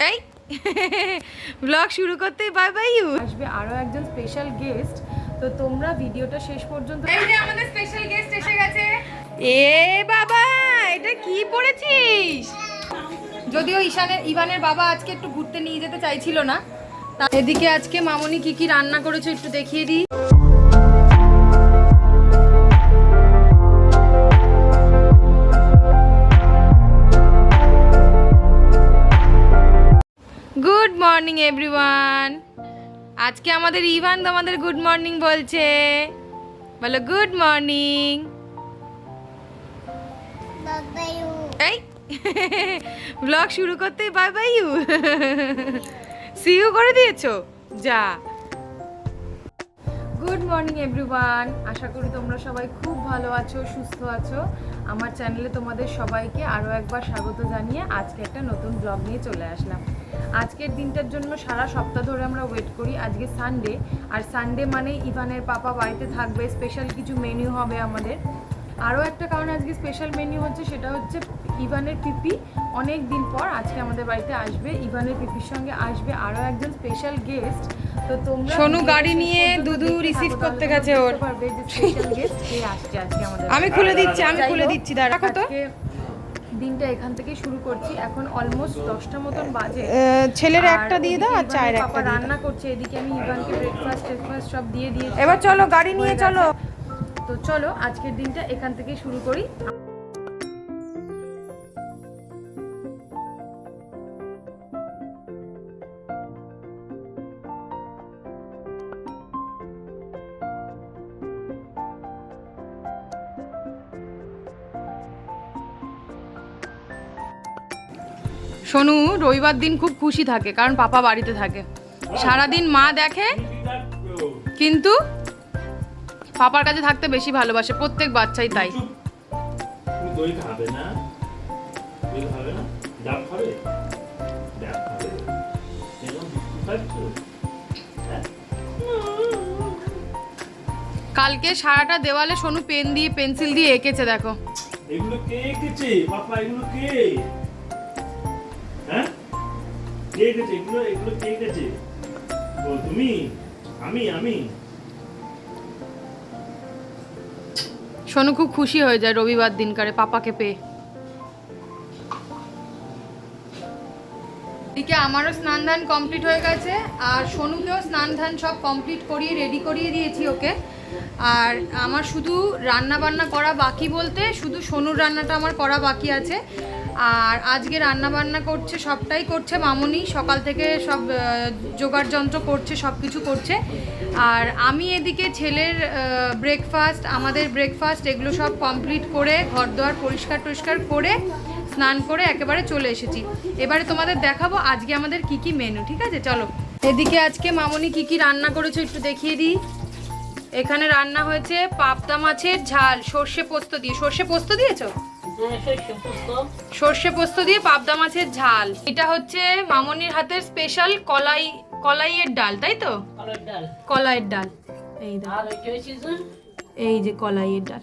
এই। ব্লগ শুরু করতেই বাই বাই ইউ আসবে আরও একজন স্পেশাল গেস্ট তো তোমরা ভিডিওটা শেষ পর্যন্ত এই যে আমাদের স্পেশাল গেস্ট এসে গেছে। এ বাবা এটা কি পড়েছিস? যদিও ঈশানের ইভানের বাবা আজকে একটু ঘুরতে নিয়ে যেতে চাইছিল না তা- এদিকে আজকে মামনি কি কি রান্না করেছ একটু দেখিয়ে দিই। গুড মর্নিং এভরিওয়ান আজকে আমাদের ইভান তোমাদের গুড মর্নিং বলছে। বলো গুড মর্নিং এই ব্লগ শুরু করতেই বাই বাই ইউ সিইউ করে দিয়েছ? যা। গুড মর্নিং এভরিওয়ান আশা করি তোমরা সবাই খুব ভালো আছো সুস্থ আছো। আমার চ্যানেলে তোমাদের সবাইকে আরও একবার স্বাগত জানিয়ে আজকে একটা নতুন ব্লগ নিয়ে চলে আসলাম। আজকের দিনটার জন্য সারা সপ্তাহ ধরে আমরা ওয়েট করি। আজকে সানডে আর সানডে মানে ইভানের পাপা বাড়িতে থাকবে। স্পেশাল কিছু মেনু হবে আমাদের। আরও একটা কারণে আজকে স্পেশাল মেনু হচ্ছে সেটা হচ্ছে ইভানের পিপি। অনেক দিন পর আজকে আমাদের বাড়িতে আসবে ইভানের পিপির সঙ্গে আসবে আরও একজন স্পেশাল গেস্ট তো তোমরা সোনু গাড়ি নিয়ে দুদু থাকো, করতে গেছে ওর। পারবে যে স্পেশাল গেস্ট কে আসছে আজকে আমাদের আমি খুলে দিচ্ছি আমি খুলে দিচ্ছি দাঁড়া তো। দিনটা এখান থেকে শুরু করছি। এখন অলমোস্ট দশটা মতন বাজে। ছেলের একটা দিয়ে দাও আর চায়ের একটা। রান্না করছে এদিকে আমি ইভানকে ব্রেকফাস্ট ব্রেকফাস্ট সব দিয়ে দিয়েছি। এবার চলো গাড়ি নিয়ে চলো। তো চলো আজকের দিনটা এখান থেকে শুরু করি। সোনু রবিবার দিন খুব খুশি থাকে কারণ পাপা বাড়িতে থাকে। সারাদিন মা দেখে কিন্তু পাপার কাছে থাকতে বেশি ভালোবাসে প্রত্যেক বাচ্চাই তাই। হ্যাঁ? কালকে সারাটা দেওয়ালে সোনু পেন দিয়ে পেন্সিল দিয়ে এঁকেছে দেখো। এগুলো কে এঁকেছে? বাপা এগুলো কে? কে এঁকেছে এগুলো এগুলো কে এঁকেছে ও, তুমি? আমি আমি? সোনু খুব খুশি হয়ে যায় রবিবার দিনকারে পাপাকে পেয়ে। এদিকে আমারও স্নান ধান কমপ্লিট হয়ে গেছে, আর সোনুকেও স্নান ধান সব কমপ্লিট করিয়ে রেডি করিয়ে দিয়েছি ওকে। আর আমার শুধু রান্না বান্না করা বাকি বলতে, শুধু সোনুর রান্নাটা আমার করা বাকি আছে। আর আজকে রান্না বান্না করছে, সবটাই করছে মামনি। সকাল থেকে সব জোগাড় যন্ত্র করছে সব কিছু করছে। আর আমি এদিকে ছেলের ব্রেকফাস্ট আমাদের ব্রেকফাস্ট এগুলো সব কমপ্লিট করে ঘর দোয়ার পরিষ্কার টরিষ্কার করে, স্নান করে একেবারে চলে এসেছি। এবারে তোমাদের দেখাবো আজকে আমাদের কি কি মেনু ঠিক আছে? চলো। এদিকে আজকে মামনি কি কি রান্না করেছ একটু দেখিয়ে দিই। এখানে রান্না হয়েছে পাবদা মাছের ঝাল, সর্ষে পোস্ত দিয়ে। সর্ষে পোস্ত দিয়েছ? সর্ষে পোস্ত দিয়ে পাবদা মাছের ঝাল। এটা হচ্ছে মামনির হাতের স্পেশাল কলাই কলাইয়ের ডাল তাই তো? কলাইয়ের ডাল। এই এই যে কলাইয়ের ডাল।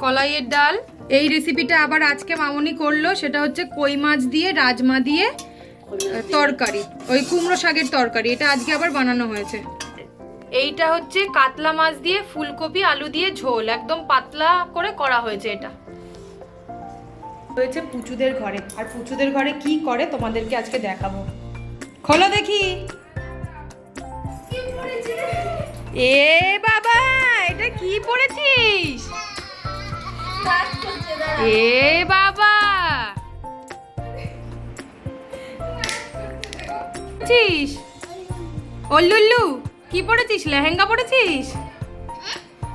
কলাইয়ের ডাল। এই রেসিপিটা আবার আজকে মামনি করল। সেটা হচ্ছে কই মাছ দিয়ে রাজমা দিয়ে। তরকারি। ওই কুমড়ো শাকের তরকারি। এটা আজকে আবার বানানো হয়েছে। এইটা হচ্ছে কাতলা মাছ দিয়ে ফুলকপি, আলু দিয়ে ঝোল। একদম পাতলা করে করা হয়েছে এটা। হয়েছে পুচুদের ঘরে। আর পুচুদের ঘরে কি করে তোমাদেরকে আজকে দেখাবো। খোলো দেখি। এ বাবা, এটা কি পড়েছিস? এ বাবা। পড়েছিস? ও লুল্লু। কি পড়েছিস? লেহেঙ্গা পড়েছিস?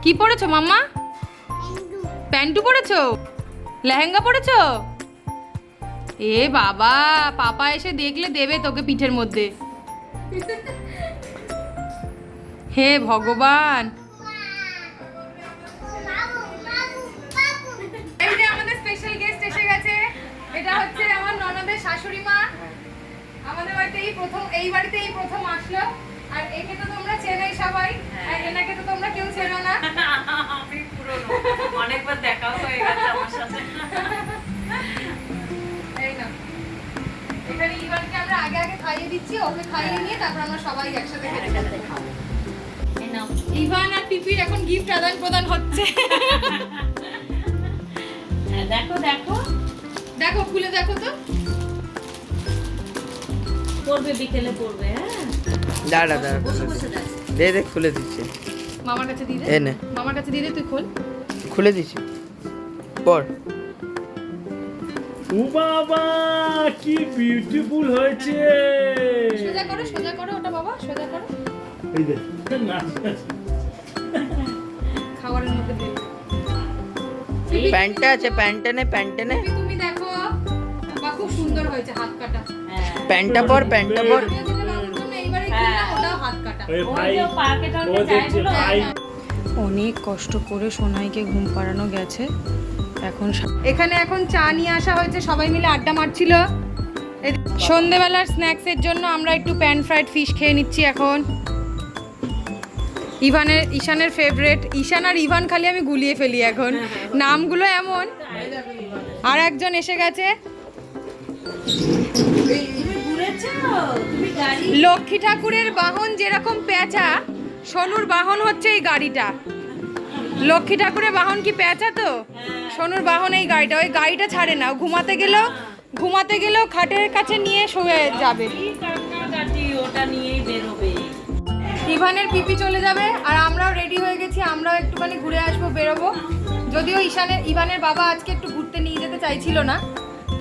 কি পড়েছো, মাম্মা? প্যান্টু পড়েছো? লেহেঙ্গা পড়েছো? এ বাবা, পাপা এসে দেখলে দেবে তোকে পিঠের মধ্যে। হে ভগবান। আমাদের স্পেশাল গেস্ট এসে গেছে। এটা হচ্ছে আমার ননদের শাশুড়ি মা। আমাদের বাড়িতে এই প্রথম এই বাড়িতে এই প্রথম আসলো। আর একে তো তোমরা চেনাই সবাই হ্যাঁ। আর এনাকে তো তোমরা কেউ চেনো না। আমি পুরনো অনেকবার দেখা হয়ে গেছে আমার সাথে। ইভানকে আমরা আগে আগে খাইয়ে দিচ্ছি ওকে খাইয়ে নিয়ে তারপর আমরা সবাই একসাথে ইভান আর এখন গিফট আদান প্রদান হচ্ছে। হ্যাঁ, দেখো দেখো। দেখো খুলে দেখো তো। পড়বে বিকেলে পড়বে হ্যাঁ? দাঁড়া দাঁড়া বসে বসে দেখ দে দে খুলে দিচ্ছি। মামার কাছে দিয়ে দে। এ নে। মামার কাছে দিয়ে দে তুই খোল। খুলে দিচ্ছি। পর। ও বাবা কি বিউটিফুল হয়েছে। সোজা করো সোজা করো ওটা বাবা সোজা করো। এই দেখ নাচ। খাবারের মধ্যে দে। প্যান্টটা আছে প্যান্টটা নে প্যান্টটা নে। তুমি দেখো বা খুব সুন্দর হয়েছে হাত কাটা। হ্যাঁ প্যান্টটা পর প্যান্টটা পর। অনেক কষ্ট করে সোনাইকে ঘুম পাড়ানো গেছে। এখন এখানে এখন চা নিয়ে আসা হয়েছে সবাই মিলে আড্ডা মারছিল। এই- সন্ধেবেলার স্ন্যাক্সের জন্য আমরা একটু প্যান ফ্রাইড ফিশ খেয়ে নিচ্ছি এখন। ইভানের ঈশানের ফেভারেট ঈশান আর ইভান খালি আমি গুলিয়ে ফেলি এখন। নামগুলো এমন। আর একজন এসে গেছে। লক্ষ্মী ঠাকুরের বাহন যেরকম পেঁচা সোনুর বাহন হচ্ছে এই গাড়িটা। লক্ষ্মী ঠাকুরের বাহন কি পেঁচা তো? সোনুর বাহন এই গাড়িটা। ওই গাড়িটা ছাড়ে না। ঘুমাতে গেলেও ঘুমাতে গেলেও খাটের কাছে নিয়ে শুয়ে যাবে। ইভানের পিপি চলে যাবে আর আমরাও রেডি হয়ে গেছি। আমরাও একটুখানি ঘুরে আসব, বেরোবো। যদিও ঈশানের, ইভানের বাবা আজকে একটু ঘুরতে নিয়ে যেতে চাইছিল না।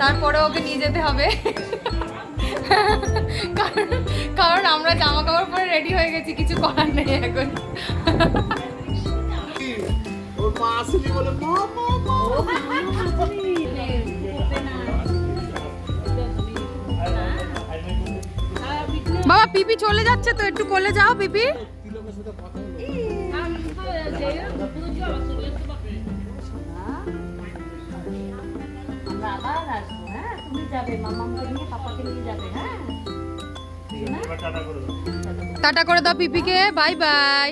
তারপরে ওকে নিয়ে যেতে হবে। কারণ কারণ আমরা জামা কাপড় পরে রেডি হয়ে গেছি কিছু করার নেই এখন। বাবা পিপি চলে যাচ্ছে তো একটু কোলে যাও পিপি। আমরা হ্যাঁ তুমি যাবে মামাকে নিয়ে পাপাকে নিয়ে যাবে হ্যাঁ? টাটা করে দাও। পিপিকে বাই বাই।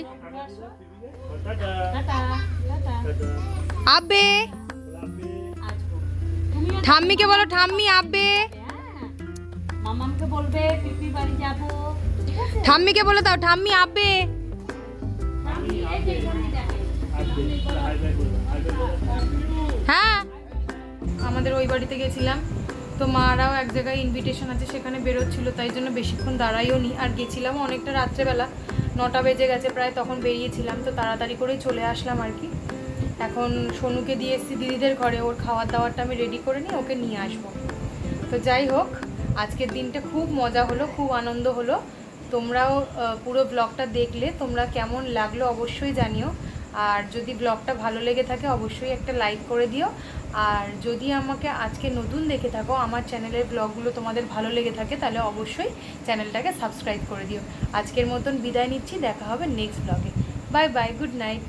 আবে ঠাম্মিকে বলো ঠাম্মি আব্বে। হ্যাঁ। মামামকে বলবে পিপি বাড়ি যাব। ঠাম্মিকে বলে দাও ঠাম্মি দাও। হ্যাঁ। আমাদের ওই বাড়িতে গেছিলাম। তো মারাও এক জায়গায় ইনভিটেশন আছে, সেখানে বেরোচ্ছিল, তাই জন্য বেশিক্ষণ দাঁড়াইও নি। আর গেছিলাম অনেকটা রাত্রেবেলা, নটা বেজে গেছে প্রায়, তখন বেরিয়েছিলাম, তো তাড়াতাড়ি করেই চলে আসলাম আর কি। এখন সোনুকে দিয়ে এসেছি দিদিদের ঘরে, ওর খাওয়ার দাওয়ারটা আমি রেডি করে নিই ওকে নিয়ে আসব। তো যাই হোক, আজকের দিনটা খুব মজা হলো, খুব আনন্দ হলো। তোমরাও পুরো ব্লগটা দেখলে, তোমরা কেমন লাগল অবশ্যই জানিও। আর যদি ব্লগটা ভালো লেগে থাকে, অবশ্যই একটা লাইক করে দিও। আর যদি আমাকে আজকে নতুন দেখে থাকো, আমার চ্যানেলের ব্লগগুলো তোমাদের ভালো লেগে থাকে, তাহলে অবশ্যই চ্যানেলটাকে সাবস্ক্রাইব করে দিও। আজকের মতন বিদায় নিচ্ছি, দেখা হবে নেক্সট ব্লগে বাই বাই গুড নাইট